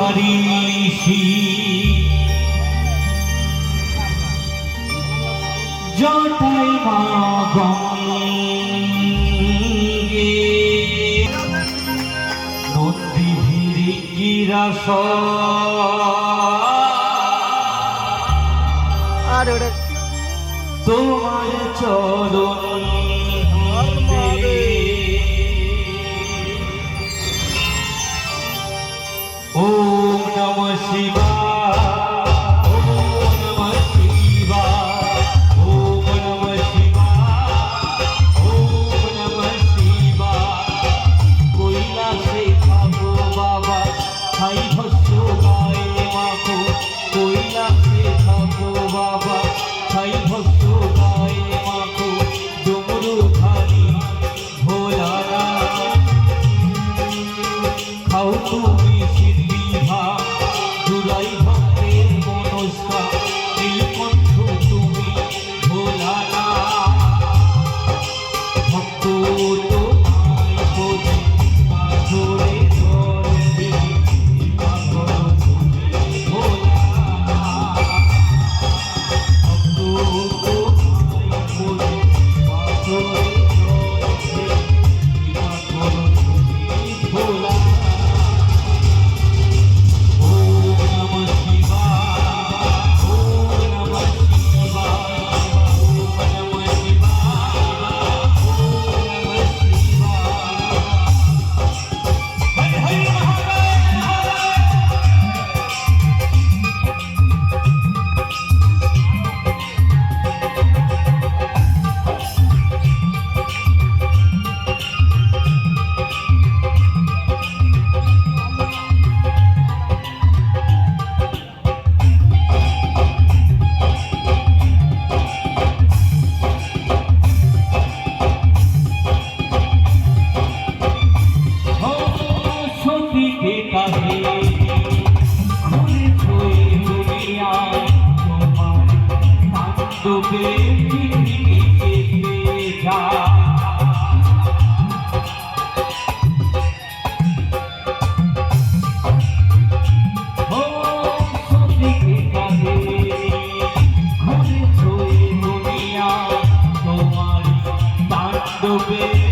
হারিষি জটাই মা গঙ্গে। নদী ভিড়ি কিরাস তোমার চরণ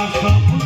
I'm